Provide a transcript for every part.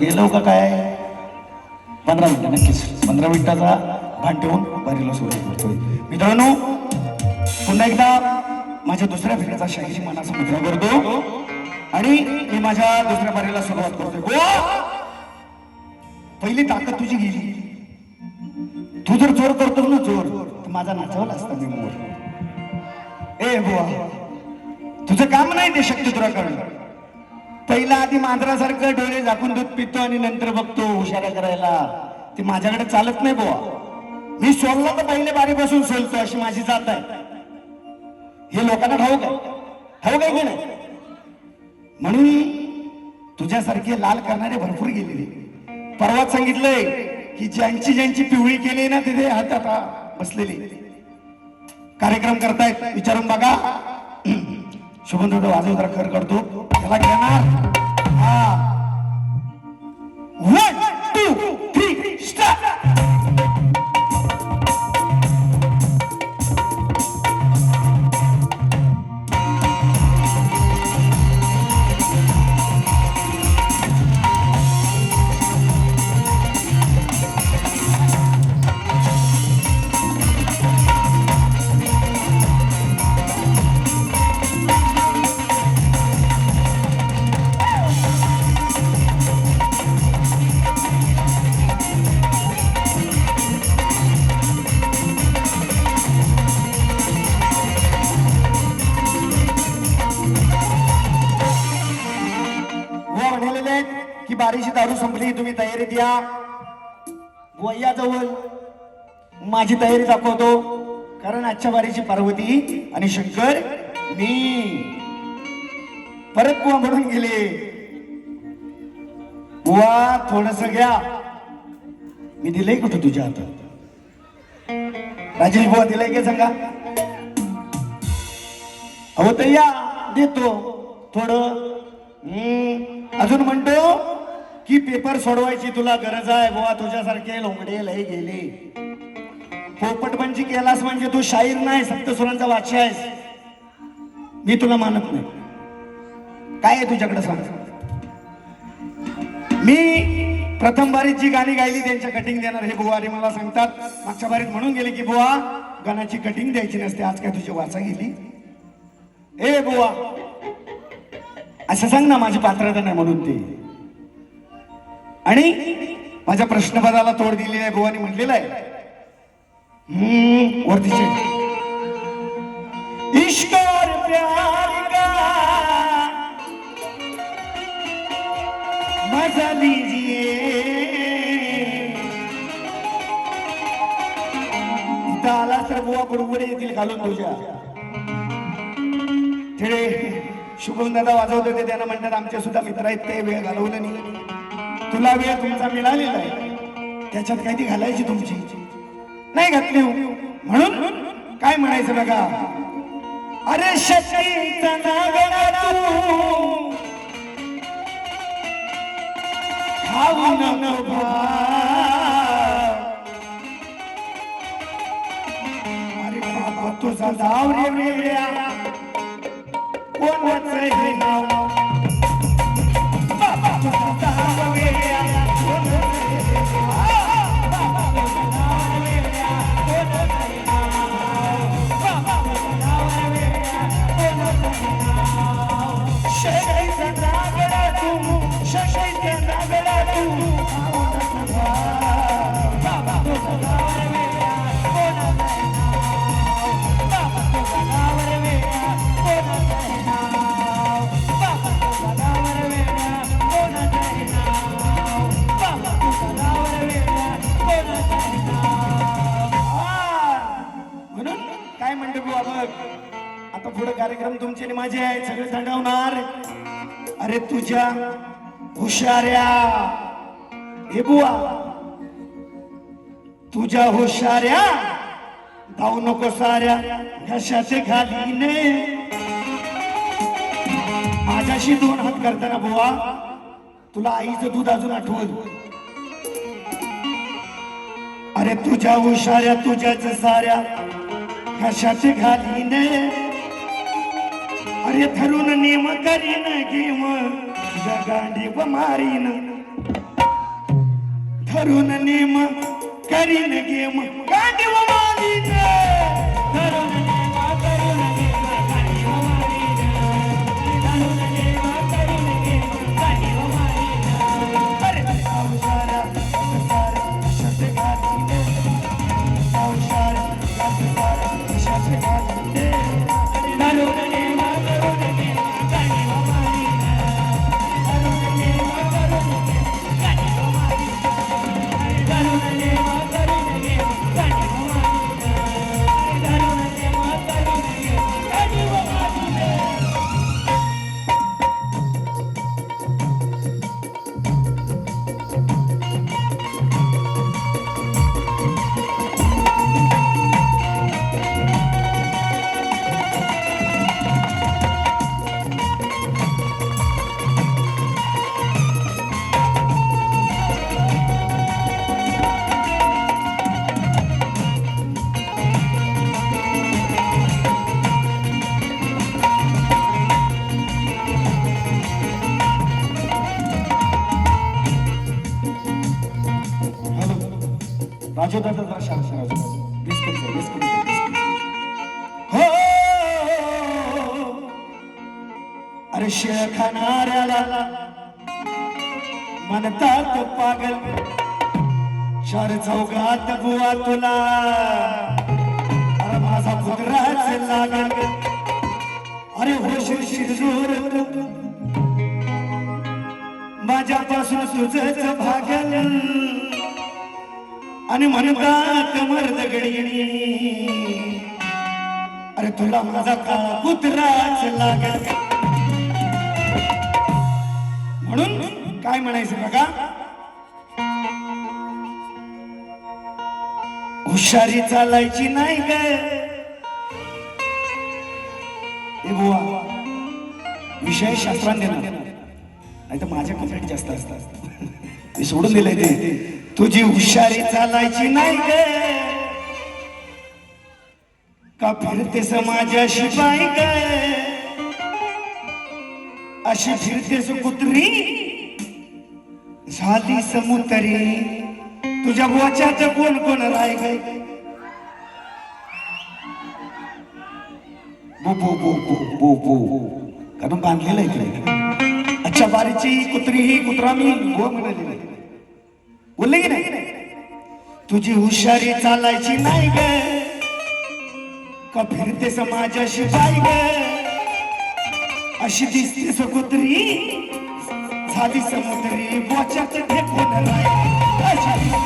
गेलो का काय? पंधरा मिनिटं नक्कीच. पंधरा मिनिटाचा भान ठेवून बारीला सुरुवात करतोय. मित्रांनो पुन्हा एकदा माझ्या दुसऱ्या फेऱ्याचा शाहीरी मनाचा मुद्रा करतो. आणि मी माझ्या दुसऱ्या बारीला सुरुवात करतोय. हो! पहिली ताकद तुझी गेली. तू जर जोर करतो ना जोर तर माझा नाचवला असता मी मोर. ए बुवा. तुझं काम नाही ते शक्य तुला करणं. पहिला आधी मांजरासारखं डोळे झाकून दूध पितो आणि नंतर बघतो हुशाऱ्या करायला. ते माझ्याकडे चालत नाही बुवा. मी सोललो तर पहिले बारीपासून सोलतो अशी माझी जात आहे. हे लोकांना ठाऊक आहे. ठाऊक आहे की नाही? म्हणून तुझ्यासारखे लाल करणारे भरपूर गेलेले. परवाच सांगितलंय की ज्यांची ज्यांची पिवळी केली ना तिथे हात आता बसलेली. कार्यक्रम करतायत विचारून बघा. शुभन थोडं वाजव जरा करतो. त्याला घेणार. हा. या बुवा माझी तयारी दाखवतो. कारण आजच्या वारीची पार्वती आणि शंकर मी परत कुवा म्हणून गेले. बुवा थोडस घ्या. मी दिलंय कुठं तुझ्या हातात? राजेश बुवा दिलंय का सांगा? अहो तया देतो. थोडं अजून म्हणतो. की पेपर सोडवायची तुला गरज आहे बुवा तुझ्यासारखे लोंगडे लय गेले. पोपटपंची केलास म्हणजे तू शाहीर नाही सप्तसुरांचा वाच्य आहेस. मी तुला मानत नाही. काय आहे तुझ्याकडे सांग. मी प्रथम बारीत जी गाणी गायली त्यांच्या कटिंग देणार हे बुवा रे मला सांगतात. मागच्या बारीत म्हणून गेले की बुवा गाण्याची कटिंग द्यायची नसते आज काय तुझी वाचा गेली? ए बुवा असं सांग ना माझी पात्रता नाही म्हणून ते. आणि माझ्या प्रश्नपदाला तोड दिलेली आहे भुवानी म्हटलेलं आहे. हम्म, वरती check. इश्क और प्यार का? मजा लीजिए। इथं आला तर बुवा बरोबर येतील घालून तुझ्या तिथे शुभम दादा वाजवत होते त्यांना म्हणतात आमच्या सुद्धा मित्र आहेत ते वेळ घालवलं नाही. तुला वेळ तुमचा मिळालेला आहे. त्याच्यात काही ती घालायची तुमची. नाही घातली हो. म्हणून काय म्हणायचं बघा? अरे शक्तीचा अरे बाबा तुझा जाव रे कोणाचं कार्यक्रम तुमचे आणि माझे आहेत सगळे थंडवणार अरे तुझ्या हुशाऱ्या. हे बुवा. तुझ्या हुशाऱ्या. धावू नको साऱ्या. घशाचे घालीने. माझ्याशी दोन हात करताना बुवा. तुला आईचं दूध अजून आठवत अरे तुझ्या हुशाऱ्या तुझ्याच साऱ्या. घशाचे घालीने. अरे धरून नेम करीन घेम तुझ्या गांडी व मारीन. धरून नेम करीन गेम गांडी व राजू दादा जरा शांत राजू डिस्कस कर डिस्कस हो अरे शेळ खाणाऱ्याला म्हणतात पागल चार चौघात बुवा तुला अरे माझा पुत्राच लागल अरे होशील शिरजोर तू माझ्यापासून तुझच भागल आणि म्हणतात मर्द गडी अरे तुला माझा काळा कुत्राच लागल म्हणून काय म्हणायचं बघा? हुशारी चालायची नाही काय ए बुवा विषय शास्त्रांनी नाही तर माझ्या कंप्लेंट जास्त असतात. मी सोडून दिलंय ते. तुझी हुशारी चालायची नाही गे. का फिरते समाजाशी पाय गे? अशी फिरतेस कुत्री? झाली समुतरी. तुझ्या वचाच कोण कोण राय गे? बो बो बो बो बो बो. कारण बांधलेलं आहे अच्छा बारीची कुत्री ही कुत्रा मी हो म्हणाली नाही बोलले की नाही? तुझी हुशारी चालायची नाही ग. का फिरते समाजाशी बाई ग. अशी दिसते सकुत्री झाली समुद्री बोच्यात फेकून राय. अशी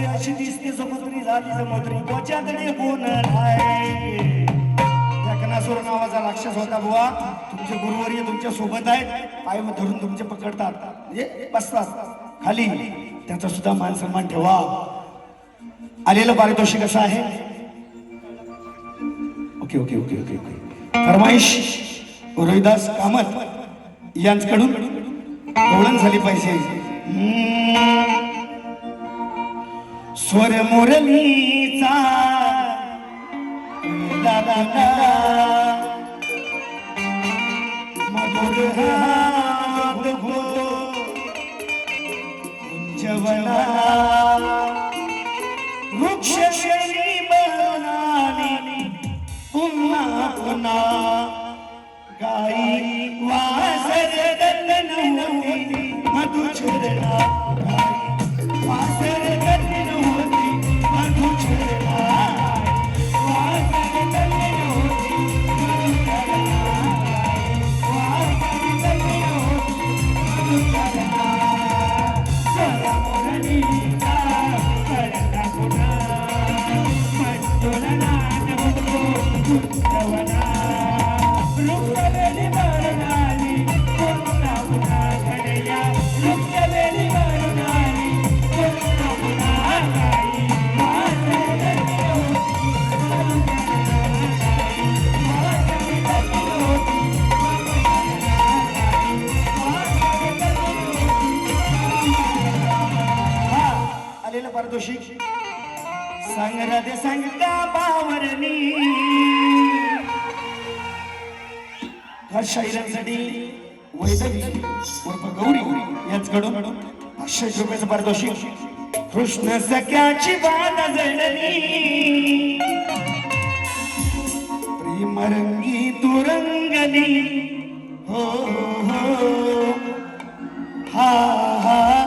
अरे अशी दिसते समुद्री झाली समुद्री बोच्याकडे कोण नावाचा राक्षस होता बुवा. तुमचे गुरुवर्य तुमच्यासोबत आहेत. पाय धरून तुमचे पकडतात. म्हणजे बसतात खाली. त्याचा सुद्धा मान सन्मान ठेवा. आलेलं पारितोषिक कसं आहे? Okay okay okay okay okay. फरमाईश Rohidas Kamat यांच्याकडून ओळण झाली पाहिजे. हम्म. स्वर मुरलीचा. आलेलं जोशी सांग राधे सांग का बावरणी? ह्या शाहिरांसाठी वैदवी उर्फ गौरी याचकडून पाचशे रुपयाचं पारितोषिक. कृष्ण सख्याची बाधा जळली प्रेम रंगी हो, हो हो. हा हा.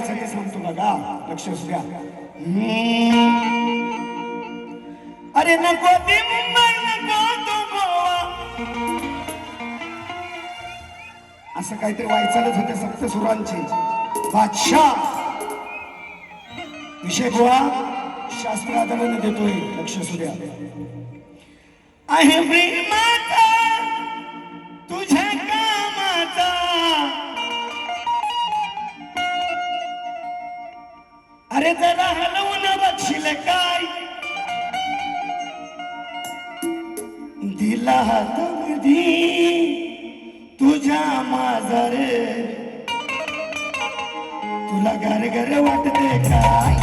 करायचं ते सांगतो बघा. लक्ष असू द्या अरे नको ती मुंबई नको तू गोवा असं काहीतरी व्हायचंच होते सप्तसुरांचे. बादशाह. विषय गोळा शास्त्र देतोय. लक्ष असू द्या. आहे प्रेमाचा अरे जरा हलवून बघशील काय? दिला तुम्ही तुझ्या माझा रे तुला घर घर वाटते काय